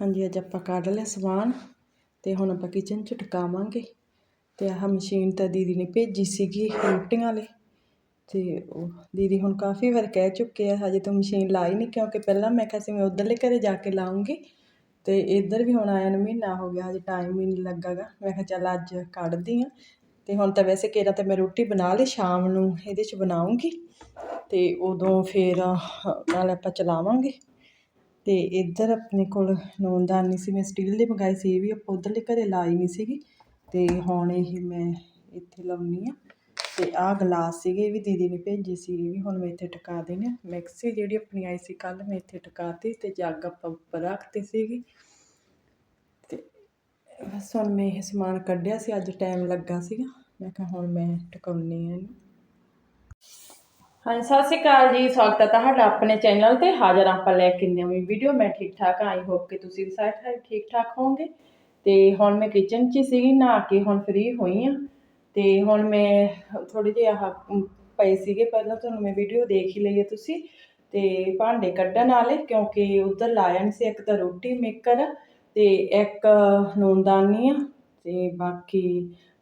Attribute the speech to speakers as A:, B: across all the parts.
A: ਹਾਂਜੀ, ਅੱਜ ਆਪਾਂ ਕੱਢ ਲਿਆ ਸਮਾਨ ਤੇ ਹੁਣ ਆਪਾਂ ਕਿਚਨ 'ਚ ਟਿਕਾਵਾਂਗੇ। ਤੇ ਆਹ ਮਸ਼ੀਨ ਤਾਂ ਦੀਦੀ ਨੇ ਭੇਜੀ ਸੀਗੀ ਰੋਟੀਆਂ ਲਈ ਤੇ ਉਹ ਦੀਦੀ ਹੁਣ ਕਾਫੀ ਵਾਰ ਕਹਿ ਚੁੱਕੇ ਆ, ਹਜੇ ਤਾਂ ਮਸ਼ੀਨ ਲਾਈ ਨਹੀਂ ਕਿਉਂਕਿ ਪਹਿਲਾਂ ਮੈਂ ਕਿਹਾ ਸੀ ਮੈਂ ਉਧਰਲੇ ਘਰੇ ਜਾ ਕੇ ਲਾਉਂਗੀ। ਤੇ ਇੱਧਰ ਵੀ ਹੁਣ ਆਇਆ ਨੂੰ, ਮਹੀਨਾ ਹੋ ਗਿਆ, ਹਜੇ ਟਾਈਮ ਹੀ ਨਹੀਂ ਲੱਗਾਗਾ। ਮੈਂ ਕਿਹਾ ਚੱਲ ਅੱਜ ਕੱਢਦੀ ਆ। ਤੇ ਹੁਣ ਤਾਂ ਵੈਸੇ ਕਿਹੜਾ ਤੇ ਮੈਂ ਰੋਟੀ ਬਣਾ ਲਈ, ਸ਼ਾਮ ਨੂੰ ਇਹਦੇ 'ਚ ਬਣਾਉਂਗੀ। ਤੇ ਉਦੋਂ ਫਿਰ ਨਾਲ ਆਪਾਂ ਚਲਾਵਾਂਗੇ। ਅਤੇ ਇੱਧਰ ਆਪਣੇ ਕੋਲ ਲੂਣਦਾਨੀ ਸੀ, ਮੈਂ ਸਟੀਲ ਦੀ ਮੰਗਾਈ ਸੀ, ਇਹ ਵੀ ਆਪਾਂ ਉੱਧਰਲੇ ਘਰ ਲਾਈ ਨਹੀਂ ਸੀਗੀ। ਅਤੇ ਹੁਣ ਇਹ ਮੈਂ ਇੱਥੇ ਲਾਉਂਦੀ ਹਾਂ ਅਤੇ ਆਹ ਗਲਾਸ ਸੀਗੇ, ਇਹ ਵੀ ਦੀਦੀ ਨੇ ਭੇਜੇ ਸੀ, ਇਹ ਵੀ ਹੁਣ ਮੈਂ ਇੱਥੇ ਟਿਕਾ ਦੇਣੇ ਆ। ਮਿਕਸੀ ਜਿਹੜੀ ਆਪਣੀ ਆਈ ਸੀ ਕੱਲ੍ਹ, ਮੈਂ ਇੱਥੇ ਟਿਕਾਤੀ ਅਤੇ ਜੱਗ ਆਪਾਂ ਉੱਪਰ ਰੱਖਤੇ ਸੀਗੀ। ਅਤੇ ਬਸ ਹੁਣ ਮੈਂ ਇਹ ਸਮਾਨ ਕੱਢਿਆ ਸੀ, ਅੱਜ ਟਾਈਮ ਲੱਗਾ ਸੀਗਾ। ਮੈਂ ਕਿਹਾ ਹੁਣ ਮੈਂ ਟਿਕਾਉਣੀ ਆ ਇਹਨੂੰ। ਹਾਂਜੀ, ਸਤਿ ਸ਼੍ਰੀ ਅਕਾਲ ਜੀ, ਸਵਾਗਤ ਹੈ ਤੁਹਾਡਾ ਆਪਣੇ ਚੈਨਲ ਤੇ। ਹਾਜ਼ਰ ਆਪਾਂ ਲੈ ਕੇ ਨਵੀਂ ਵੀਡੀਓ ਮੈਂ ਠੀਕ ਠਾਕ ਆਈ ਹੋਪ ਕਿ ਤੁਸੀਂ ਵੀ ਸਾਰੇ ਠੀਕ ਠਾਕ ਹੋਵੋਗੇ। ਤੇ ਹੁਣ ਮੈਂ ਕਿਚਨ 'ਚ ਹੀ ਸੀਗੀ, ਨਹਾ ਕੇ ਹੁਣ ਫ੍ਰੀ ਹੋਈ ਆ ਤੇ ਹੁਣ ਮੈਂ ਥੋੜੇ ਜਿਹੇ ਆਹ ਪਏ ਸੀਗੇ। ਪਹਿਲਾਂ ਤੁਹਾਨੂੰ ਮੈਂ ਵੀਡੀਓ ਦੇਖ ਹੀ ਲਈ ਹੈ ਤੁਸੀਂ। ਤੇ ਭਾਂਡੇ ਕੱਢਣ ਵਾਲੇ, ਕਿਉਂਕਿ ਉਧਰ ਲਾਇਆ ਨਹੀਂ ਸੀ ਇੱਕ ਤਾਂ ਰੋਟੀ ਮੇਕਰ ਤੇ ਇੱਕ ਨੂਨਦਾਨੀ ਆ, ਤੇ ਬਾਕੀ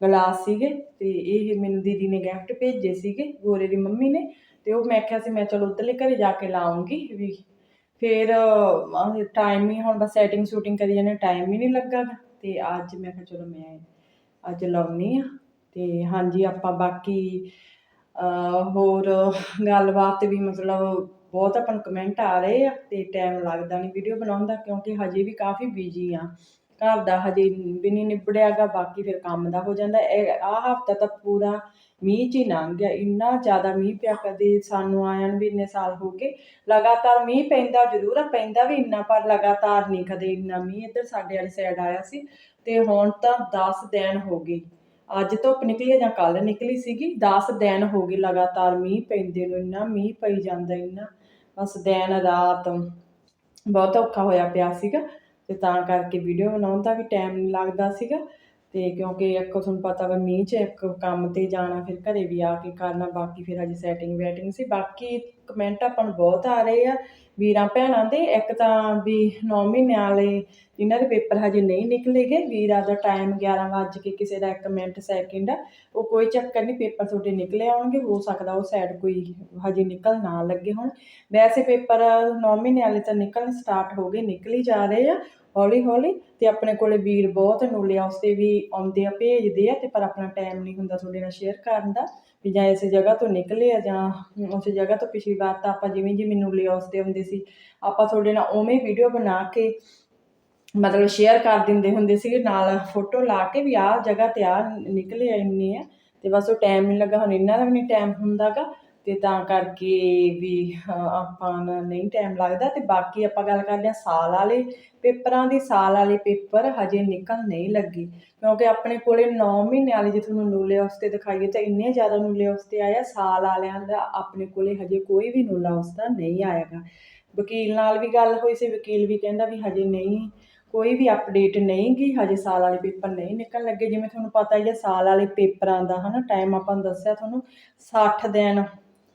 A: ਗਲਾਸ ਸੀਗੇ। ਤੇ ਇਹ ਮੈਨੂੰ ਦੀਦੀ ਨੇ ਗਿਫਟ ਭੇਜੇ ਸੀਗੇ, ਗੋਰੇ ਦੀ ਮੰਮੀ ਨੇ। ਤੇ ਉਹ ਮੈਂ ਕਿਹਾ ਸੀ, ਮੈਂ ਚਲੋ ਉੱਧਰਲੇ ਘਰੇ ਜਾ ਕੇ ਲਾਉਂਗੀ ਵੀ। ਫਿਰ ਟਾਈਮ ਹੀ ਹੁਣ ਬਸ ਸੈਟਿੰਗ ਸ਼ੂਟਿੰਗ ਕਰੀ ਜਾਂਦੇ ਟਾਈਮ ਹੀ ਨਹੀਂ ਲੱਗਾ ਤੇ ਅੱਜ ਮੈਂ ਕਿਹਾ ਚਲੋ ਮੈਂ ਅੱਜ ਲਾਉਣੀ ਆ ਤੇ ਹਾਂਜੀ, ਆਪਾਂ ਬਾਕੀ ਹੋਰ ਗੱਲਬਾਤ ਵੀ ਮਤਲਬ ਬਹੁਤ ਆਪਾਂ ਨੂੰ ਕਮੈਂਟ ਆ ਰਹੇ ਆ ਤੇ ਟਾਈਮ ਲੱਗਦਾ ਨਹੀਂ ਵੀਡੀਓ ਬਣਾਉਣ ਦਾ ਕਿਉਂਕਿ ਹਜੇ ਵੀ ਕਾਫੀ ਬਿਜ਼ੀ ਆ। ਘਰ ਦਾ ਹਜੇ ਵੀ ਨਹੀਂ ਨਿਬੜਿਆਗਾ, ਬਾਕੀ ਫਿਰ ਕੰਮ ਦਾ ਹੋ ਜਾਂਦਾ। ਇਹ ਆਹ ਹਫਤਾ ਤਾਂ ਪੂਰਾ ਮੀਂਹ 'ਚ ਹੀ ਲੰਘ ਗਿਆ, ਇੰਨਾ ਜ਼ਿਆਦਾ ਮੀਂਹ ਪਿਆ ਕਦੇ ਸਾਨੂੰ ਆਇਆਂ ਨੂੰ ਵੀ ਇੰਨੇ ਸਾਲ ਹੋ ਗਏ। ਲਗਾਤਾਰ ਮੀਂਹ ਪੈਂਦਾ ਜ਼ਰੂਰ ਆ, ਪੈਂਦਾ ਵੀ ਇੰਨਾ, ਪਰ ਲਗਾਤਾਰ ਨਹੀਂ ਕਦੇ ਇੰਨਾ ਮੀਂਹ ਇੱਧਰ ਸਾਡੇ ਵਾਲੀ ਸਾਈਡ ਆਇਆ ਸੀ ਤੇ ਹੁਣ ਤਾਂ 10 ਦਿਨ ਹੋ ਗਏ। ਅੱਜ ਧੁੱਪ ਨਿਕਲੀ ਆ ਜਾਂ ਕੱਲ ਨਿਕਲੀ ਸੀਗੀ, ਦਸ ਦਿਨ ਹੋ ਗਏ ਲਗਾਤਾਰ ਮੀਂਹ ਪੈਂਦੇ ਨੂੰ, ਇੰਨਾ ਮੀਂਹ ਪਈ ਜਾਂਦਾ ਇੰਨਾ, ਬਸ ਦਿਨ ਰਾਤ ਬਹੁਤ ਔਖਾ ਹੋਇਆ ਪਿਆ ਸੀਗਾ ਤੇ ਤਾਂ ਕਰਕੇ ਵੀਡੀਓ ਬਣਾਉਣ ਦਾ ਵੀ ਟਾਈਮ ਨਹੀਂ ਲੱਗਦਾ ਸੀਗਾ। ਅਤੇ ਕਿਉਂਕਿ ਇੱਕ ਤੁਹਾਨੂੰ ਪਤਾ ਵਾ ਮੀਂਹ 'ਚ ਇੱਕ ਕੰਮ ਤੇ ਜਾਣਾ, ਫਿਰ ਘਰ ਵੀ ਆ ਕੇ ਕਰਨਾ, ਬਾਕੀ ਫਿਰ ਅਜੇ ਸੈਟਿੰਗ ਵੈਟਿੰਗ ਸੀ। ਬਾਕੀ ਕਮੈਂਟ ਆਪਾਂ ਨੂੰ ਬਹੁਤ ਆ ਰਹੇ ਆ ਵੀਰਾਂ ਭੈਣਾਂ ਦੇ। ਇੱਕ ਤਾਂ ਵੀ 9 ਮਹੀਨਿਆਂ ਵਾਲੇ ਇਹਨਾਂ ਦੇ ਪੇਪਰ ਹਜੇ ਨਹੀਂ ਨਿਕਲੇਗੇ। ਵੀਰਾਂ ਦਾ ਟਾਈਮ 11 ਵਜੇ ਕੇ ਕਿਸੇ ਦਾ ਇੱਕ ਮਿੰਟ ਸੈਕਿੰਡ ਆ ਉਹ ਕੋਈ ਚੱਕਰ ਨਹੀਂ, ਪੇਪਰ ਤੁਹਾਡੇ ਨਿਕਲੇ ਆਉਣਗੇ। ਹੋ ਸਕਦਾ ਉਹ ਸਾਈਡ ਕੋਈ ਹਜੇ ਨਿਕਲ ਨਾ ਲੱਗੇ ਹੁਣ। ਵੈਸੇ ਪੇਪਰ 9 ਮਹੀਨੇ ਵਾਲੇ ਤਾਂ ਨਿਕਲਣ ਸਟਾਰਟ ਹੋ ਗਏ, ਨਿਕਲੀ ਜਾ ਰਹੇ ਆ। ਹੌਲੀ ਹੌਲੀ ਤੇ ਆਪਣੇ ਕੋਲੇ ਵੀਰ ਬਹੁਤ ਨੂਲੇ ਉਸ ਵੀ ਆਉਂਦੇ ਆ, ਭੇਜਦੇ ਆ ਤੇ ਪਰ ਆਪਣਾ ਟਾਈਮ ਨਹੀਂ ਹੁੰਦਾ ਤੁਹਾਡੇ ਨਾਲ ਸ਼ੇਅਰ ਕਰਨ ਦਾ ਵੀ ਜਾਂ ਇਸ ਜਗ੍ਹਾ ਤੋਂ ਨਿਕਲੇ ਆ ਜਾਂ ਉਸ ਜਗ੍ਹਾ ਤੋਂ ਪਿਛਲੀ ਵਾਰ ਤਾਂ ਆਪਾਂ ਜਿਵੇਂ ਜਿਵੇਂ ਨੂਲੇ ਉਸ ਤੇ ਆਉਂਦੇ ਸੀ, ਆਪਾਂ ਤੁਹਾਡੇ ਨਾਲ ਉਵੇਂ ਵੀਡੀਓ ਬਣਾ ਕੇ ਮਤਲਬ ਸ਼ੇਅਰ ਕਰ ਦਿੰਦੇ ਹੁੰਦੇ ਸੀਗੇ ਨਾਲ ਫੋਟੋ ਲਾ ਕੇ ਵੀ ਆਹ ਜਗ੍ਹਾ ਤੇ ਆ ਨਿਕਲੇ ਆ ਇੰਨੇ ਆ ਤੇ ਬਸ ਉਹ ਟਾਈਮ ਨਹੀਂ ਲੱਗਾ, ਹੁਣ ਇਹਨਾਂ ਦਾ ਵੀ ਨਹੀਂ ਟਾਈਮ ਹੁੰਦਾਗਾ ਤੇ ਤਾਂ ਕਰਕੇ ਵੀ ਆਪਾਂ ਨੂੰ ਨਹੀਂ ਟਾਈਮ ਲੱਗਦਾ ਅਤੇ ਬਾਕੀ ਆਪਾਂ ਗੱਲ ਕਰਦੇ ਹਾਂ ਸਾਲ ਵਾਲੇ ਪੇਪਰਾਂ ਦੀ, ਸਾਲ ਵਾਲੇ ਪੇਪਰ ਹਜੇ ਨਿਕਲ ਨਹੀਂ ਲੱਗੇ। ਕਿਉਂਕਿ ਆਪਣੇ ਕੋਲੇ 9 ਮਹੀਨੇ ਵਾਲੇ ਜੇ ਤੁਹਾਨੂੰ ਨੂਲੇ ਉਸਤੇ ਦਿਖਾਈਏ ਤਾਂ ਇੰਨੇ ਜ਼ਿਆਦਾ ਨੂਲੇ ਉਸਤੇ ਆਇਆ ਸਾਲ ਵਾਲਿਆਂ ਦਾ ਆਪਣੇ ਕੋਲੇ ਹਜੇ ਕੋਈ ਵੀ ਨੂਲਾ ਉਸਦਾ ਨਹੀਂ ਆਏਗਾ। ਵਕੀਲ ਨਾਲ ਵੀ ਗੱਲ ਹੋਈ ਸੀ, ਵਕੀਲ ਵੀ ਕਹਿੰਦਾ ਵੀ ਹਜੇ ਨਹੀਂ, ਕੋਈ ਵੀ ਅਪਡੇਟ ਨਹੀਂ ਗਈ ਹਜੇ ਸਾਲ ਵਾਲੇ ਪੇਪਰ ਨਹੀਂ ਨਿਕਲਣ ਲੱਗੇ। ਜਿਵੇਂ ਤੁਹਾਨੂੰ ਪਤਾ ਹੀ ਹੈ ਸਾਲ ਵਾਲੇ ਪੇਪਰਾਂ ਦਾ ਹਨਾ ਟਾਈਮ ਆਪਾਂ ਨੂੰ ਦੱਸਿਆ ਤੁਹਾਨੂੰ 60 ਦਿਨ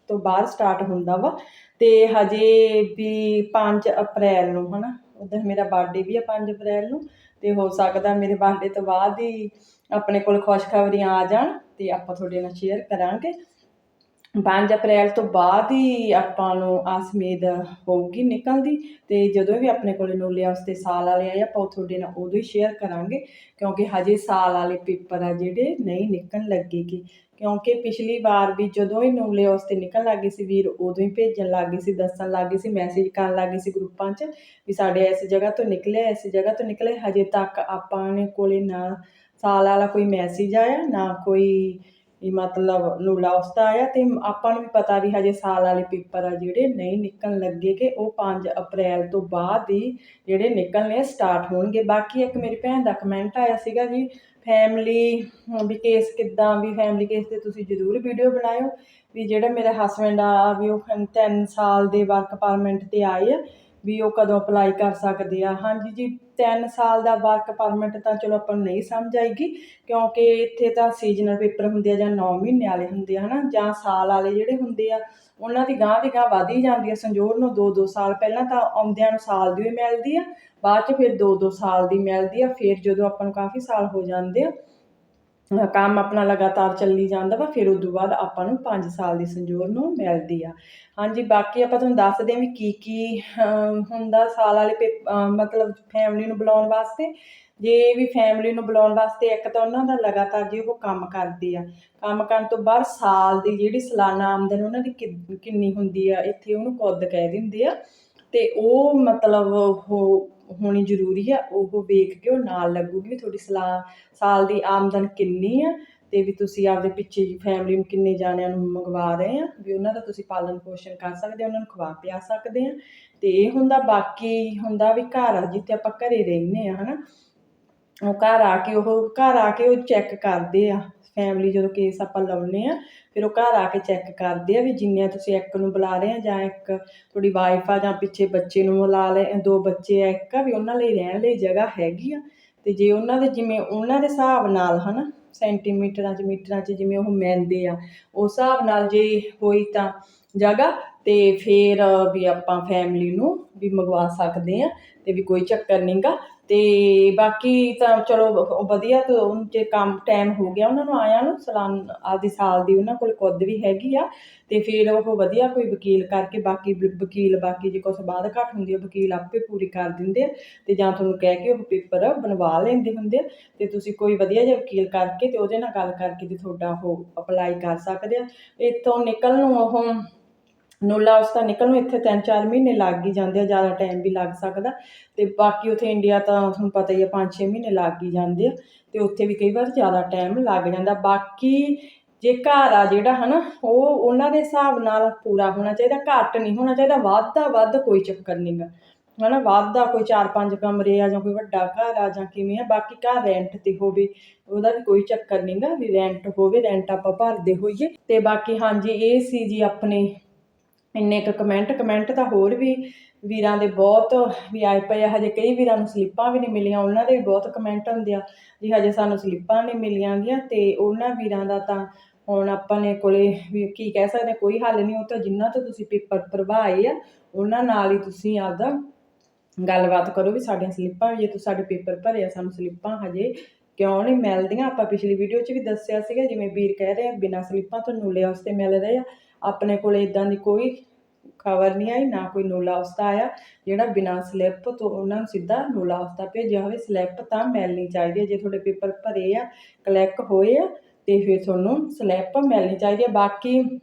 A: ਤੋਂ ਬਾਅਦ ਸਟਾਰਟ ਹੁੰਦਾ ਵਾ। ਤੇ ਹਜੇ ਵੀ 5 ਅਪ੍ਰੈਲ ਨੂੰ, ਹਨਾ। ਉਦੋਂ ਮੇਰਾ ਬਰਥਡੇ ਵੀ ਆ 5 ਅਪ੍ਰੈਲ ਨੂੰ, ਤੇ ਹੋ ਸਕਦਾ ਮੇਰੇ ਬਰਥਡੇ ਤੋਂ ਬਾਅਦ ਹੀ ਆਪਣੇ ਕੋਲ ਖੁਸ਼ਖਬਰੀਆਂ ਆ ਜਾਣ, ਤੇ ਆਪਾਂ ਤੁਹਾਡੇ ਨਾਲ ਸ਼ੇਅਰ ਕਰਾਂਗੇ। 5 ਅਪ੍ਰੈਲ ਤੋਂ ਬਾਅਦ ਹੀ ਆਪਾਂ ਨੂੰ ਆਸਮੇਦ ਹੋਊਗੀ ਨਿਕਲਦੀ, ਤੇ ਜਦੋਂ ਵੀ ਆਪਣੇ ਕੋਲੇ ਨੂਲੇ ਉਸਤੇ ਸਾਲ ਵਾਲੇ ਆਏ, ਆਪਾਂ ਉਹ ਤੁਹਾਡੇ ਨਾਲ ਉਦੋਂ ਹੀ ਸ਼ੇਅਰ ਕਰਾਂਗੇ, ਕਿਉਂਕਿ ਹਜੇ ਸਾਲ ਵਾਲੇ ਪੇਪਰ ਆ ਜਿਹੜੇ, ਨਹੀਂ ਨਿਕਲਣ ਲੱਗੇਗੇ। ਕਿਉਂਕਿ ਪਿਛਲੀ ਵਾਰ ਵੀ ਜਦੋਂ ਹੀ ਨੂਲੇ ਉਸਤੇ ਨਿਕਲਣ ਲੱਗੇ ਸੀ, ਵੀਰ ਉਦੋਂ ਹੀ ਭੇਜਣ ਲੱਗੇ ਸੀ, ਦੱਸਣ ਲੱਗੇ ਸੀ ਮੈਸੇਜ ਕਰਨ ਲੱਗੇ ਸੀ ਗਰੁੱਪਾਂ 'ਚ ਵੀ ਸਾਡੇ ਇਸ ਜਗ੍ਹਾ ਤੋਂ ਨਿਕਲੇ, ਇਸ ਜਗ੍ਹਾ ਤੋਂ ਨਿਕਲੇ, ਹਜੇ ਤੱਕ ਆਪਾਂ ਨੇ ਕੋਲੇ ਨਾ ਸਾਲ ਵਾਲਾ ਕੋਈ ਮੈਸੇਜ ਆਇਆ, ਨਾ ਕੋਈ ਵੀ ਮਤਲਬ ਨੂਲਾ ਉਸਦਾ ਆਇਆ ਤੇ ਆਪਾਂ ਨੂੰ ਵੀ ਪਤਾ ਵੀ ਹਜੇ ਸਾਲ ਵਾਲੇ ਪੇਪਰ ਆ ਜਿਹੜੇ ਨਹੀਂ ਨਿਕਲਣ ਲੱਗੇ ਲੱਗੇਗੇ ਉਹ 5 ਅਪ੍ਰੈਲ ਤੋਂ ਬਾਅਦ ਹੀ ਜਿਹੜੇ ਨਿਕਲਣੇ ਸਟਾਰਟ ਹੋਣਗੇ। ਬਾਕੀ ਇੱਕ ਮੇਰੀ ਭੈਣ ਦਾ ਕਮੈਂਟ ਆਇਆ ਸੀਗਾ ਜੀ ਫੈਮਿਲੀ ਵੀ ਕੇਸ ਕਿੱਦਾਂ, ਵੀ ਫੈਮਿਲੀ ਕੇਸ ਤੇ ਤੁਸੀਂ ਜ਼ਰੂਰ ਵੀਡੀਓ ਬਣਾਇਓ, ਵੀ ਜਿਹੜਾ ਮੇਰਾ ਹਸਬੈਂਡ ਆ, ਵੀ ਉਹ 3 ਸਾਲ ਦੇ ਵਰਕ ਪਰਮਿਟ ਤੇ ਆਏ ਆ, ਵੀ ਉਹ ਕਦੋਂ ਅਪਲਾਈ ਕਰ ਸਕਦੇ ਆ। ਹਾਂਜੀ ਜੀ 3 ਸਾਲ ਦਾ ਵਰਕ ਪਰਮਿਟ ਤਾਂ ਚਲੋ ਆਪਾਂ ਨੂੰ ਨਹੀਂ ਸਮਝ ਆਏਗੀ, ਕਿਉਂਕਿ ਇੱਥੇ ਤਾਂ ਸੀਜ਼ਨਲ ਪੇਪਰ ਹੁੰਦੇ ਆ ਜਾਂ 9 ਮਹੀਨੇ ਵਾਲੇ ਹੁੰਦੇ ਆ, ਹਨਾ, ਜਾਂ ਸਾਲ ਵਾਲੇ ਜਿਹੜੇ ਹੁੰਦੇ ਆ ਉਹਨਾਂ ਦੀ ਗਾਂਹ ਦੀ ਗਾਂਹ ਵਧੀ ਜਾਂਦੀ ਹੈ ਸੰਜੋਰ ਨੂੰ 2-2 ਸਾਲ ਪਹਿਲਾਂ ਤਾਂ ਆਉਂਦਿਆਂ ਨੂੰ ਸਾਲ ਦੀ ਹੀ ਮਿਲਦੀ ਆ, ਬਾਅਦ ਚ ਫਿਰ 2-2 ਸਾਲ ਦੀ ਮਿਲਦੀ ਆ, ਫਿਰ ਜਦੋਂ ਆਪਾਂ ਨੂੰ ਕਾਫੀ ਸਾਲ ਹੋ ਜਾਂਦੇ ਆ ਕੰਮ ਆਪਣਾ ਲਗਾਤਾਰ ਚੱਲੀ ਜਾਂਦਾ ਵਾ, ਫਿਰ ਉਦੋਂ ਬਾਅਦ ਆਪਾਂ ਨੂੰ 5 ਸਾਲ ਦੀ ਸੰਜੋਰ ਨੂੰ ਮਿਲਦੀ ਆ। ਹਾਂਜੀ, ਬਾਕੀ ਆਪਾਂ ਤੁਹਾਨੂੰ ਦੱਸਦੇ ਹਾਂ ਵੀ ਕੀ ਕੀ ਹੁੰਦਾ ਸਾਲ ਵਾਲੇ ਪੇਪ- ਮਤਲਬ ਫੈਮਿਲੀ ਨੂੰ ਬੁਲਾਉਣ ਵਾਸਤੇ। ਜੇ ਵੀ ਫੈਮਿਲੀ ਨੂੰ ਬੁਲਾਉਣ ਵਾਸਤੇ ਇੱਕ ਤਾਂ ਉਹਨਾਂ ਦਾ ਲਗਾਤਾਰ ਜੇ ਉਹ ਕੰਮ ਕਰਦੇ ਆ। ਕੰਮ ਕਰਨ ਤੋਂ ਬਾਅਦ ਸਾਲ ਦੀ ਜਿਹੜੀ ਸਾਲਾਨਾ ਆਮਦਨ ਉਹਨਾਂ ਦੀ ਕਿ- ਕਿੰਨੀ ਹੁੰਦੀ ਆ, ਇੱਥੇ ਉਹਨੂੰ ਕੁੱਦ ਕਹਿ ਦਿੰਦੇ ਆ। ਤੇ ਉਹ ਮਤਲਬ ਉਹ ਹੋਣੀ ਜ਼ਰੂਰੀ ਆ, ਉਹ ਵੇਖ ਕੇ ਉਹ ਨਾਲ ਲੱਗੂਗੀ ਵੀ ਤੁਹਾਡੀ ਸਲਾ ਸਾਲ ਦੀ ਆਮਦਨ ਕਿੰਨੀ ਆ ਤੇ ਵੀ ਤੁਸੀਂ ਆਪਦੇ ਪਿੱਛੇ ਜੀ ਫੈਮਿਲੀ ਨੂੰ ਕਿੰਨੇ ਜਾਣਿਆਂ ਨੂੰ ਮੰਗਵਾ ਰਹੇ ਆ, ਵੀ ਉਹਨਾਂ ਦਾ ਤੁਸੀਂ ਪਾਲਣ ਪੋਸ਼ਣ ਕਰ ਸਕਦੇ ਆ ਉਹਨਾਂ ਨੂੰ ਖਵਾ ਪਿਆ ਸਕਦੇ ਆ। ਤੇ ਇਹ ਹੁੰਦਾ, ਬਾਕੀ ਹੁੰਦਾ ਵੀ ਘਰ ਆ ਜਿੱਥੇ ਆਪਾਂ ਘਰੇ ਰਹਿੰਦੇ ਆ, ਹਨਾ। ਉਹ ਘਰ ਆ ਕੇ ਉਹ, ਘਰ ਆ ਕੇ ਉਹ ਚੈੱਕ ਕਰਦੇ ਆ ਫੈਮਿਲੀ ਜਦੋਂ ਕੇਸ ਆਪਾਂ ਲਾਉਨੇ ਆ, ਫਿਰ ਉਹ ਘਰ ਆ ਕੇ ਚੈੱਕ ਕਰਦੇ ਆ ਵੀ ਜਿੰਨੇ ਤੁਸੀਂ ਇੱਕ ਨੂੰ ਬੁਲਾ ਰਹੇ ਆ ਜਾਂ ਇੱਕ ਤੁਹਾਡੀ ਵਾਈਫ ਆ ਜਾਂ ਪਿੱਛੇ ਬੱਚੇ ਨੂੰ ਬੁਲਾ ਲੈ, ਦੋ ਬੱਚੇ ਆ, ਇੱਕ ਆ ਵੀ ਉਹਨਾਂ ਲਈ ਰਹਿਣ ਲਈ ਜਗ੍ਹਾ ਹੈਗੀ ਆ। ਤੇ ਜੇ ਉਹਨਾਂ ਦੇ ਜਿਵੇਂ ਉਹਨਾਂ ਦੇ ਹਿਸਾਬ ਨਾਲ ਹਨਾ ਸੈਂਟੀਮੀਟਰਾਂ 'ਚ ਮੀਟਰਾਂ 'ਚ ਜਿਵੇਂ ਉਹ ਮੈਂਦੇ ਆ, ਉਸ ਹਿਸਾਬ ਨਾਲ ਜੇ ਹੋਈ ਤਾਂ ਜਗ੍ਹਾ ਤੇ ਫਿਰ ਵੀ ਆਪਾਂ ਫੈਮਿਲੀ ਨੂੰ ਵੀ ਮੰਗਵਾ ਸਕਦੇ ਆ ਤੇ ਵੀ ਕੋਈ ਚੱਕਰ ਨਹੀਂਗਾ ਅਤੇ ਬਾਕੀ ਤਾਂ ਚਲੋ ਵਧੀਆ ਜੇ ਕੰਮ ਟਾਈਮ ਹੋ ਗਿਆ, ਉਹਨਾਂ ਨੂੰ ਆਇਆ ਨੂੰ ਸਲਾਨ ਆਪਦੀ ਸਾਲ ਦੀ ਉਹਨਾਂ ਕੋਲ ਕੁੱਦ ਵੀ ਹੈਗੀ ਆ ਅਤੇ ਫਿਰ ਉਹ ਵਧੀਆ ਕੋਈ ਵਕੀਲ ਕਰਕੇ ਬਾਕੀ ਵਕੀਲ ਬਾਕੀ ਜੇ ਕੁਛ ਬਾਅਦ ਘੱਟ ਹੁੰਦੀ ਆ, ਵਕੀਲ ਆਪੇ ਪੂਰੀ ਕਰ ਦਿੰਦੇ ਆ ਅਤੇ ਜਾਂ ਤੁਹਾਨੂੰ ਕਹਿ ਕੇ ਉਹ ਪੇਪਰ ਬਣਵਾ ਲੈਂਦੇ ਹੁੰਦੇ ਆ ਅਤੇ ਤੁਸੀਂ ਕੋਈ ਵਧੀਆ ਜਿਹਾ ਵਕੀਲ ਕਰਕੇ ਅਤੇ ਉਹਦੇ ਨਾਲ ਗੱਲ ਕਰਕੇ ਤੇ ਤੁਹਾਡਾ ਉਹ ਅਪਲਾਈ ਕਰ ਸਕਦੇ ਆ, ਇੱਥੋਂ ਨਿਕਲਣ ਨੂੰ ਉਹ ਨੋਲਾ ਉਸ ਤਾਂ ਨਿਕਲਣ ਨੂੰ ਇੱਥੇ 3-4 ਮਹੀਨੇ ਲੱਗ ਹੀ ਜਾਂਦੇ ਆ, ਜ਼ਿਆਦਾ ਟਾਈਮ ਵੀ ਲੱਗ ਸਕਦਾ। ਤੇ ਬਾਕੀ ਉੱਥੇ ਇੰਡੀਆ ਤਾਂ ਤੁਹਾਨੂੰ ਪਤਾ ਹੀ ਆ 5-6 ਮਹੀਨੇ ਲੱਗ ਹੀ ਜਾਂਦੇ ਆ, ਤੇ ਉੱਥੇ ਵੀ ਕਈ ਵਾਰ ਜ਼ਿਆਦਾ ਟਾਈਮ ਲੱਗ ਜਾਂਦਾ। ਬਾਕੀ ਜੇ ਘਰ ਆ ਜਿਹੜਾ ਹਨਾ, ਉਹ ਉਹਨਾਂ ਦੇ ਹਿਸਾਬ ਨਾਲ ਪੂਰਾ ਹੋਣਾ ਚਾਹੀਦਾ, ਘੱਟ ਨਹੀਂ ਹੋਣਾ ਚਾਹੀਦਾ ਵੱਧ ਦਾ ਵੱਧ ਕੋਈ ਚੱਕਰ ਨਹੀਂਗਾ ਹਨਾ ਵੱਧ ਦਾ ਕੋਈ 4-5 ਕਮਰੇ ਆ ਜਾਂ ਕੋਈ ਵੱਡਾ ਘਰ ਆ ਜਾਂ ਕਿਵੇਂ ਆ, ਬਾਕੀ ਘਰ ਰੈਂਟ ਤੇ ਹੋਵੇ, ਉਹਦਾ ਵੀ ਕੋਈ ਚੱਕਰ ਨਹੀਂਗਾ ਵੀ ਰੈਂਟ ਹੋਵੇ ਰੈਂਟ ਆਪਾਂ ਭਰਦੇ ਹੋਈਏ। ਤੇ ਬਾਕੀ ਹਾਂਜੀ, ਇਹ ਸੀ ਜੀ ਆਪਣੇ ਇੰਨੇ ਕੁ ਕਮੈਂਟ ਕਮੈਂਟ ਤਾਂ ਹੋਰ ਵੀ ਵੀਰਾਂ ਦੇ ਬਹੁਤ ਵੀ ਆਏ ਪਏ ਆ। ਹਜੇ ਕਈ ਵੀਰਾਂ ਨੂੰ ਸਲਿੱਪਾਂ ਵੀ ਨਹੀਂ ਮਿਲੀਆਂ, ਉਹਨਾਂ ਦੇ ਵੀ ਬਹੁਤ ਕਮੈਂਟ ਹੁੰਦੇ ਆ ਜੀ ਹਜੇ ਸਾਨੂੰ ਸਲਿੱਪਾਂ ਨਹੀਂ ਮਿਲੀਆਂ ਗੀਆਂ ਤੇ ਉਹਨਾਂ ਵੀਰਾਂ ਦਾ ਤਾਂ ਹੁਣ ਆਪਾਂ ਨੇ ਕੋਲੇ ਵੀ ਕੀ ਕਹਿ ਸਕਦੇ ਕੋਈ ਹੱਲ ਨਹੀਂ। ਉਹ ਤਾਂ ਜਿੰਨਾ ਤੋਂ ਤੁਸੀਂ ਪੇਪਰ ਭਰਵਾਏ ਆ, ਉਹਨਾਂ ਨਾਲ ਹੀ ਤੁਸੀਂ ਆਪਦਾ ਗੱਲਬਾਤ ਕਰੋ ਵੀ ਸਾਡੀਆਂ ਸਲਿੱਪਾਂ ਵੀ ਜੇ ਤੁਸੀਂ ਸਾਡੇ ਪੇਪਰ ਭਰੇ ਆ, ਸਾਨੂੰ ਸਲਿੱਪਾਂ ਹਜੇ ਕਿਉਂ ਨਹੀਂ ਮਿਲਦੀਆਂ? ਆਪਾਂ ਪਿਛਲੀ ਵੀਡੀਓ 'ਚ ਵੀ ਦੱਸਿਆ ਸੀਗਾ, ਜਿਵੇਂ ਵੀਰ ਕਹਿ ਰਹੇ ਆ ਬਿਨਾਂ ਸਲਿੱਪਾਂ ਤੋਂ ਨੂਲੇ ਉਸਤੇ ਮਿਲ ਰਹੇ ਆ। ਆਪਣੇ ਕੋਲ ਇਦਾਂ ਦੀ ਕੋਈ ਖਬਰ ਨਹੀਂ ਆਈ, ਨਾ ਕੋਈ ਨੂਲਾ ਉਸਤਾ ਆਇਆ। ਜਿਹੜਾ ਬਿਨਾਂ ਸਲਿੱਪ ਤੋਂ ਉਹਨਾਂ ਨੂੰ ਸਿੱਧਾ ਨੂਲਾ ਉਸਤਾ ਭੇਜਿਆ ਹੋਵੇ, ਸਲਿੱਪ ਤਾਂ ਮਿਲਣੀ ਚਾਹੀਦੀ ਹੈ। ਜੇ ਤੁਹਾਡੇ ਪੇਪਰ ਭਰੇ ਆ, ਕਲੈਕ ਹੋਏ ਆ, ਤੇ ਫਿਰ ਤੁਹਾਨੂੰ ਸਲਿੱਪ ਮਿਲਣੀ ਚਾਹੀਦੀ ਹੈ। ਬਾਕੀ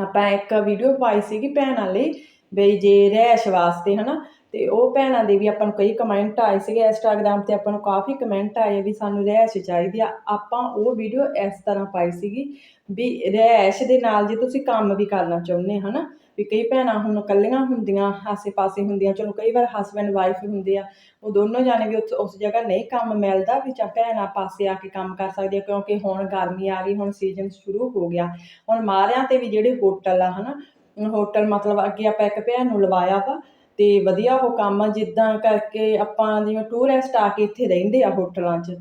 A: ਆਪਾਂ ਇੱਕ ਵੀਡੀਓ ਪਾਈ ਸੀਗੀ ਭੈਣਾਂ ਲਈ, ਬਈ ਜੇ ਰਹਿਸ਼ ਵਾਸਤੇ, ਹਨਾ? ਅਤੇ ਉਹ ਭੈਣਾਂ ਦੇ ਵੀ ਆਪਾਂ ਨੂੰ ਕਈ ਕਮੈਂਟ ਆਏ ਸੀਗੇ ਇੰਸਟਾਗ੍ਰਾਮ ਤੇ ਆਪਾਂ ਨੂੰ ਕਾਫੀ ਕਮੈਂਟ ਆਏ ਵੀ ਸਾਨੂੰ ਰਹਿਸ਼ ਚਾਹੀਦੀ ਆ। ਆਪਾਂ ਉਹ ਵੀਡੀਓ ਇਸ ਤਰ੍ਹਾਂ ਪਾਈ ਸੀਗੀ ਵੀ ਰਹਿਸ਼ ਦੇ ਨਾਲ ਜੇ ਤੁਸੀਂ ਕੰਮ ਵੀ ਕਰਨਾ ਚਾਹੁੰਦੇ ਹਨਾ, ਵੀ ਕਈ ਭੈਣਾਂ ਹੁਣ ਇਕੱਲੀਆਂ ਹੁੰਦੀਆਂ, ਆਸੇ-ਪਾਸੇ ਹੁੰਦੀਆਂ, ਚਲੋ ਕਈ ਵਾਰ ਹਸਬੈਂਡ ਵਾਈਫ ਹੁੰਦੇ ਆ, ਉਹ ਦੋਨੋਂ ਜਾਣੇ ਵੀ ਉੱਥੇ ਉਸ ਜਗ੍ਹਾ ਨਹੀਂ ਕੰਮ ਮਿਲਦਾ ਵੀ ਚਾ ਭੈਣਾਂ ਪਾਸੇ ਆ ਕੇ ਕੰਮ ਕਰ ਸਕਦੀਆਂ ਕਿਉਂਕਿ ਹੁਣ ਗਰਮੀ ਆ ਗਈ, ਹੁਣ ਸੀਜ਼ਨ ਸ਼ੁਰੂ ਹੋ ਗਿਆ। ਹੁਣ ਮਾਰਿਆਂ ਤੇ ਵੀ ਜਿਹੜੇ ਹੋਟਲ ਆ ਹਨਾ ਹੋਟਲ ਮਤਲਬ ਅੱਗੇ ਆਪਾਂ ਇੱਕ ਭੈਣ ਨੂੰ ਲਵਾਇਆ ਵਾ ਤੇ ਵਧੀਆ ਉਹ ਕੰਮ ਆ, ਜਿੱਦਾਂ ਕਰਕੇ ਆਪਾਂ ਜਿਵੇਂ ਟੂਰਿਸਟ ਆ ਕੇ ਇੱਥੇ ਰਹਿੰਦੇ ਆ ਹੋਟਲਾਂ 'ਚ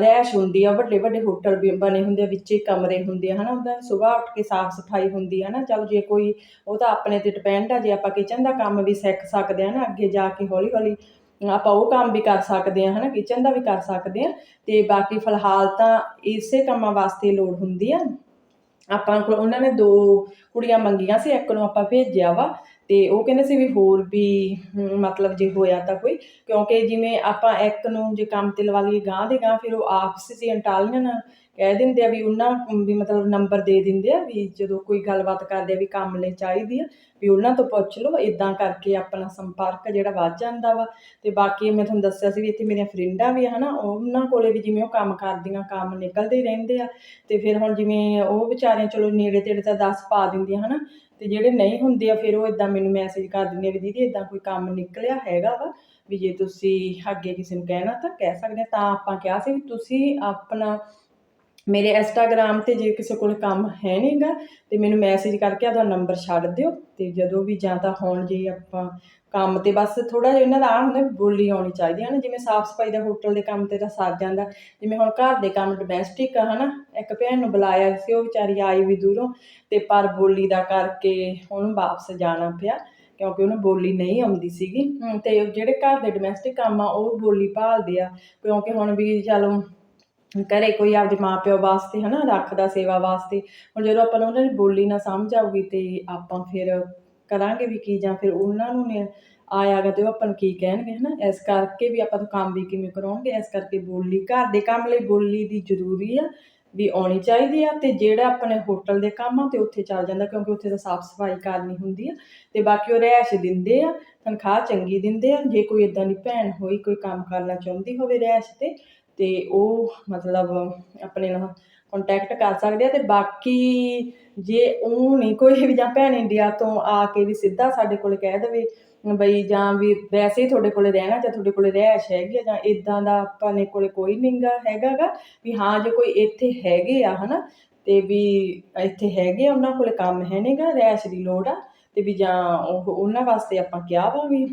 A: ਰਹਿਸ਼ ਹੁੰਦੀ ਆ, ਵੱਡੇ ਵੱਡੇ ਹੋਟਲ ਵੀ ਬਣੇ ਹੁੰਦੇ ਆ, ਵਿੱਚੇ ਕਮਰੇ ਹੁੰਦੇ ਆ, ਹਨਾ, ਉਹਦਾ ਸਵੇਰ ਉੱਠ ਕੇ ਸਾਫ਼ ਸਫ਼ਾਈ ਹੁੰਦੀ ਆ ਨਾ ਚਲ ਜੇ ਕੋਈ ਉਹ ਤਾਂ ਆਪਣੇ ਤੇ ਡਿਪੈਂਡ ਆ, ਜੇ ਆਪਾਂ ਕਿਚਨ ਦਾ ਕੰਮ ਵੀ ਸਿੱਖ ਸਕਦੇ ਆ ਨਾ, ਅੱਗੇ ਜਾ ਕੇ ਹੌਲੀ ਹੌਲੀ ਆਪਾਂ ਉਹ ਕੰਮ ਵੀ ਕਰ ਸਕਦੇ ਆ, ਹਨਾ ਕਿਚਨ ਦਾ ਵੀ ਕਰ ਸਕਦੇ ਆ, ਤੇ ਬਾਕੀ ਫਿਲਹਾਲ ਤਾਂ ਇਸੇ ਕੰਮਾਂ ਵਾਸਤੇ ਲੋੜ ਹੁੰਦੀ ਆ। ਆਪਾਂ ਕੋਲ ਉਹਨਾਂ ਨੇ ਦੋ ਕੁੜੀਆਂ ਮੰਗੀਆਂ ਸੀ, ਇੱਕ ਨੂੰ ਆਪਾਂ ਭੇਜਿਆ ਵਾ ਤੇ ਉਹ ਕਹਿੰਦੇ ਸੀ ਵੀ ਹੋਰ ਵੀ ਮਤਲਬ ਜੇ ਹੋਇਆ ਤਾਂ ਕੋਈ। ਕਿਉਂਕਿ ਜਿਵੇਂ ਆਪਾਂ ਇੱਕ ਨੂੰ ਜੇ ਕੰਮ ਤੇ ਲਵਾ ਲਈਏ ਗਾਂ ਦੇ ਗਾਂ ਫਿਰ ਉਹ ਆਪਸ ਚ ਇੰਟਾਲੀਅਨ ਕਹਿ ਦਿੰਦੇ ਆ ਵੀ ਉਹਨਾਂ ਵੀ ਮਤਲਬ ਨੰਬਰ ਦੇ ਦਿੰਦੇ ਆ ਵੀ ਜਦੋਂ ਕੋਈ ਗੱਲਬਾਤ ਕਰਦੇ ਆ ਵੀ ਕੰਮ ਲਈ ਚਾਹੀਦੀ ਆ, ਵੀ ਉਹਨਾਂ ਤੋਂ ਪੁੱਛ ਲਓ ਇਦਾਂ ਕਰਕੇ ਆਪਣਾ ਸੰਪਰਕ ਜਿਹੜਾ ਵੱਧ ਜਾਂਦਾ ਵਾ। ਤੇ ਬਾਕੀ ਮੈਂ ਤੁਹਾਨੂੰ ਦੱਸਿਆ ਸੀ ਵੀ ਇੱਥੇ ਮੇਰੀਆਂ ਫਰੈਂਡਾਂ ਵੀ ਆ ਹਨਾ, ਉਹਨਾਂ ਕੋਲੇ ਵੀ ਜਿਵੇਂ ਉਹ ਕੰਮ ਕਰਦੀਆਂ, ਕੰਮ ਨਿਕਲਦੇ ਹੀ ਰਹਿੰਦੇ ਆ। ਤੇ ਫਿਰ ਹੁਣ ਜਿਵੇਂ ਉਹ ਵਿਚਾਰੀਆਂ ਚਲੋ ਨੇੜੇ ਤੇੜੇ ਤਾਂ ਦੱਸ ਪਾ ਦਿੰਦੀਆਂ ਹਨਾ, ਤੇ ਜਿਹੜੇ ਨਹੀਂ ਹੁੰਦੇ ਆ ਫਿਰ ਉਹ ਇਦਾਂ ਮੈਨੂੰ ਮੈਸੇਜ ਕਰ ਦਿੰਦੀਆਂ ਵੀ ਦੀਦੀ ਇਦਾਂ ਕੋਈ ਕੰਮ ਨਿਕਲਿਆ ਹੈਗਾ ਵਾ, ਵੀ ਜੇ ਤੁਸੀਂ ਅੱਗੇ ਕਿਸੇ ਨੂੰ ਕਹਿਣਾ ਤਾਂ ਕਹਿ ਸਕਦੇ ਆ। ਤਾਂ ਆਪਾਂ ਕਿਹਾ ਸੀ ਵੀ ਤੁਸੀਂ ਆਪਣਾ ਮੇਰੇ ਇੰਸਟਾਗ੍ਰਾਮ ਤੇ ਜੇ ਕਿਸੇ ਕੋਲ ਕੰਮ ਹੈ ਨਹੀਂਗਾ ਤੇ ਮੈਨੂੰ ਮੈਸੇਜ ਕਰਕੇ ਆਪਦਾ ਨੰਬਰ ਛੱਡ ਦਿਓ ਤੇ ਜਦੋਂ ਵੀ ਜਾਂ ਤਾਂ ਹੁਣ ਜੇ ਆਪਾਂ ਕੰਮ ਤੇ ਬਸ ਥੋੜਾ ਜਿਹਾ ਇਹਨਾਂ ਦਾ ਆ ਹੁੰਦਾ ਬੋਲੀ ਆਉਣੀ ਚਾਹੀਦੀ ਹੈ ਨਾ ਜਿਵੇਂ ਸਾਫ਼ ਸਫ਼ਾਈ ਦਾ ਹੋਟਲ ਦੇ ਕੰਮ ਤੇ ਤਾਂ ਸਰ ਜਾਂਦਾ ਜਿਵੇਂ ਹੁਣ ਘਰ ਦੇ ਕੰਮ ਡੋਮੈਸਟਿਕ ਆ ਹਨਾ ਇੱਕ ਭੈਣ ਨੂੰ ਬੁਲਾਇਆ ਸੀ ਉਹ ਵਿਚਾਰੀ ਆਈ ਵੀ ਦੂਰੋਂ ਤੇ ਪਰ ਬੋਲੀ ਦਾ ਕਰਕੇ ਉਹਨੂੰ ਵਾਪਸ ਜਾਣਾ ਪਿਆ ਕਿਉਂਕਿ ਉਹਨੂੰ ਬੋਲੀ ਨਹੀਂ ਆਉਂਦੀ ਸੀਗੀ ਹਮ, ਤੇ ਜਿਹੜੇ ਘਰ ਦੇ ਡੋਮੈਸਟਿਕ ਕੰਮ ਆ ਉਹ ਬੋਲੀ ਭਾਲਦੇ ਆ ਕਿਉਂਕਿ ਹੁਣ ਵੀ ਚਲੋ ਘਰੇ ਕੋਈ ਆਪਦੇ ਮਾਂ ਪਿਓ ਵਾਸਤੇ ਹਨਾ ਰੱਖਦਾ ਸੇਵਾ ਵਾਸਤੇ, ਹੁਣ ਜਦੋਂ ਆਪਾਂ ਨੂੰ ਉਹਨਾਂ ਦੀ ਬੋਲੀ ਨਾ ਸਮਝ ਆਊਗੀ ਤੇ ਆਪਾਂ ਫਿਰ ਕਰਾਂਗੇ ਵੀ ਕੀ ਜਾਂ ਫਿਰ ਉਹਨਾਂ ਨੂੰ ਆਇਆ ਆਇਆਗਾ ਤੇ ਉਹ ਆਪਾਂ ਨੂੰ ਕੀ ਕਹਿਣਗੇ ਹਨਾ, ਇਸ ਕਰਕੇ ਵੀ ਆਪਾਂ ਕੰਮ ਵੀ ਕਿਵੇਂ ਕਰਾਉਣਗੇ, ਇਸ ਕਰਕੇ ਬੋਲੀ, ਘਰ ਦੇ ਕੰਮ ਲਈ ਬੋਲੀ ਦੀ ਜ਼ਰੂਰੀ ਆ ਵੀ ਆਉਣੀ ਚਾਹੀਦੀ ਆ ਤੇ ਜਿਹੜਾ ਆਪਣੇ ਹੋਟਲ ਦੇ ਕੰਮ ਆ ਤੇ ਉੱਥੇ ਚੱਲ ਜਾਂਦਾ ਕਿਉਂਕਿ ਉੱਥੇ ਤਾਂ ਸਾਫ਼ ਸਫ਼ਾਈ ਕਰਨੀ ਹੁੰਦੀ ਆ ਤੇ ਬਾਕੀ ਉਹ ਰਹਿਸ਼ ਦਿੰਦੇ ਆ, ਤਨਖਾਹ ਚੰਗੀ ਦਿੰਦੇ ਆ, ਜੇ ਕੋਈ ਇਦਾਂ ਦੀ ਭੈਣ ਹੋਈ, ਕੋਈ ਕੰਮ ਕਰਨਾ ਚਾਹੁੰਦੀ ਹੋਵੇ ਰਹਿਸ਼ ਤੇ ਅਤੇ ਉਹ ਮਤਲਬ ਆਪਣੇ ਨਾਲ ਕੋਂਟੈਕਟ ਕਰ ਸਕਦੇ ਆ ਅਤੇ ਬਾਕੀ ਜੇ ਉਹ ਨਹੀਂ ਕੋਈ ਵੀ ਜਾਂ ਭੈਣ ਇੰਡੀਆ ਤੋਂ ਆ ਕੇ ਵੀ ਸਿੱਧਾ ਸਾਡੇ ਕੋਲ ਕਹਿ ਦੇਵੇ ਬਈ ਜਾਂ ਵੀ ਵੈਸੇ ਹੀ ਤੁਹਾਡੇ ਕੋਲੇ ਰਹਿਣਾ ਜਾਂ ਤੁਹਾਡੇ ਕੋਲੇ ਰਹਿਸ਼ ਹੈਗੀ ਆ ਜਾਂ ਇਦਾਂ ਦਾ ਆਪਾਂ ਨੇ ਕੋਲੇ ਕੋਈ ਨਿੰਗਾ ਹੈਗਾਗਾ ਵੀ ਹਾਂ ਜੇ ਕੋਈ ਇੱਥੇ ਹੈਗੇ ਆ ਹਨਾ ਤੇ ਵੀ ਇੱਥੇ ਹੈਗੇ ਆ, ਉਹਨਾਂ ਕੋਲੇ ਕੰਮ ਹੈ ਨਹੀਂਗਾ ਰਹਿਸ਼ ਦੀ ਲੋੜ ਆ ਤੇ ਵੀ ਜਾਂ ਉਹ ਉਹਨਾਂ ਵਾਸਤੇ ਆਪਾਂ ਕਿਹਾ ਵਾ ਵੀ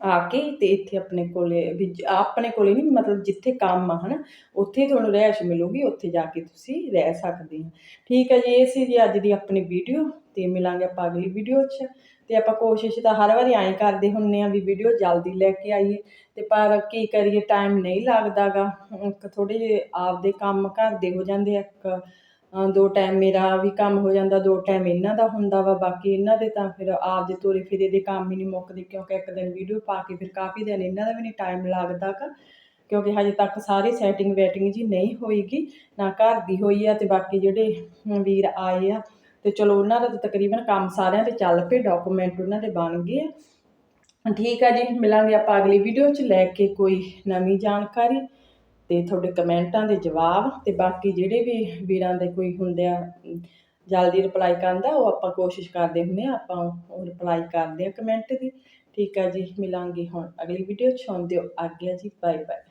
A: ਆ ਕੇ ਤੇ ਇੱਥੇ ਆਪਣੇ ਕੋਲੇ ਵੀ ਆਪਣੇ ਕੋਲੇ ਨਹੀਂ, ਮਤਲਬ ਜਿੱਥੇ ਕੰਮ ਆ ਹਨਾ, ਉੱਥੇ ਤੁਹਾਨੂੰ ਰਹਿائش ਮਿਲੂਗੀ, ਉੱਥੇ ਜਾ ਕੇ ਤੁਸੀਂ ਰਹਿ ਸਕਦੇ ਹੋ। ਠੀਕ ਹੈ ਜੀ, ਇਹ ਸੀ ਜੀ ਅੱਜ ਦੀ ਆਪਣੀ ਵੀਡੀਓ ਤੇ ਮਿਲਾਂਗੇ ਆਪਾਂ ਅਗਲੀ ਵੀਡੀਓ 'ਚ। ਤੇ ਆਪਾਂ ਕੋਸ਼ਿਸ਼ ਤਾਂ ਹਰ ਵਾਰੀ ਐਂ ਕਰਦੇ ਹੁੰਨੇ ਆ ਵੀ ਵੀਡੀਓ ਜਲਦੀ ਲੈ ਕੇ ਆਈਏ, ਤੇ ਪਰ ਕੀ ਕਰੀਏ ਟਾਈਮ ਨਹੀਂ ਲੱਗਦਾਗਾ। ਥੋੜੇ ਜਿਹੇ ਆਪਦੇ ਕੰਮ ਘਰ ਦੇ ਹੋ ਜਾਂਦੇ ਆ, ਇੱਕ ਦੋ ਟਾਈਮ ਮੇਰਾ ਵੀ ਕੰਮ ਹੋ ਜਾਂਦਾ, ਦੋ ਟਾਈਮ ਇਹਨਾਂ ਦਾ ਹੁੰਦਾ ਵਾ, ਬਾਕੀ ਇਹਨਾਂ ਦੇ ਤਾਂ ਫਿਰ ਆਪਦੇ ਤੋਰੇ ਫਿਰੇ ਦੇ ਕੰਮ ਹੀ ਨਹੀਂ ਮੁੱਕਦੇ, ਕਿਉਂਕਿ ਇੱਕ ਦਿਨ ਵੀਡੀਓ ਪਾ ਕੇ ਫਿਰ ਕਾਫੀ ਦਿਨ ਇਹਨਾਂ ਦਾ ਵੀ ਨਹੀਂ ਟਾਈਮ ਲੱਗਦਾ ਲੱਗਦਾਗਾ ਕਿਉਂਕਿ ਹਜੇ ਤੱਕ ਸਾਰੀ ਸੈਟਿੰਗ ਵੈਟਿੰਗ ਜੀ ਨਹੀਂ ਹੋਈਗੀ, ਨਾ ਘਰ ਦੀ ਹੋਈ ਆ ਤੇ ਬਾਕੀ ਜਿਹੜੇ ਵੀਰ ਆਏ ਆ, ਤੇ ਚਲੋ ਉਹਨਾਂ ਦਾ ਤਾਂ ਤਕਰੀਬਨ ਕੰਮ ਸਾਰਿਆਂ ਦੇ ਚੱਲ ਪਏ ਡਾਕੂਮੈਂਟ ਉਹਨਾਂ ਦੇ ਬਣ ਗਏ ਆ। ਠੀਕ ਆ ਜੀ, ਮਿਲਾਂਗੇ ਆਪਾਂ ਅਗਲੀ ਵੀਡੀਓ 'ਚ, ਲੈ ਕੇ ਕੋਈ ਨਵੀਂ ਜਾਣਕਾਰੀ। ਤੇ ਤੁਹਾਡੇ ਕਮੈਂਟਾਂ ਦੇ ਜਵਾਬ ਤੇ ਬਾਕੀ ਜਿਹੜੇ ਵੀ ਵੀਰਾਂ ਦੇ ਕੋਈ ਹੁੰਦੇ ਆ ਜਲਦੀ ਰਿਪਲਾਈ ਕਰਨ ਦਾ, ਉਹ ਆਪਾਂ ਕੋਸ਼ਿਸ਼ ਕਰਦੇ ਹੁੰਦੇ ਆ ਆਪਾਂ ਉਹ ਰਿਪਲਾਈ ਕਰਦੇ ਆ ਕਮੈਂਟ ਦੀ। ਠੀਕ ਆ ਜੀ, ਮਿਲਾਂਗੇ ਹੁਣ ਅਗਲੀ ਵੀਡੀਓ 'ਚ ਹੁਣ ਦਿਓ ਆਗਿਆ ਜੀ ਬਾਏ ਬਾਏ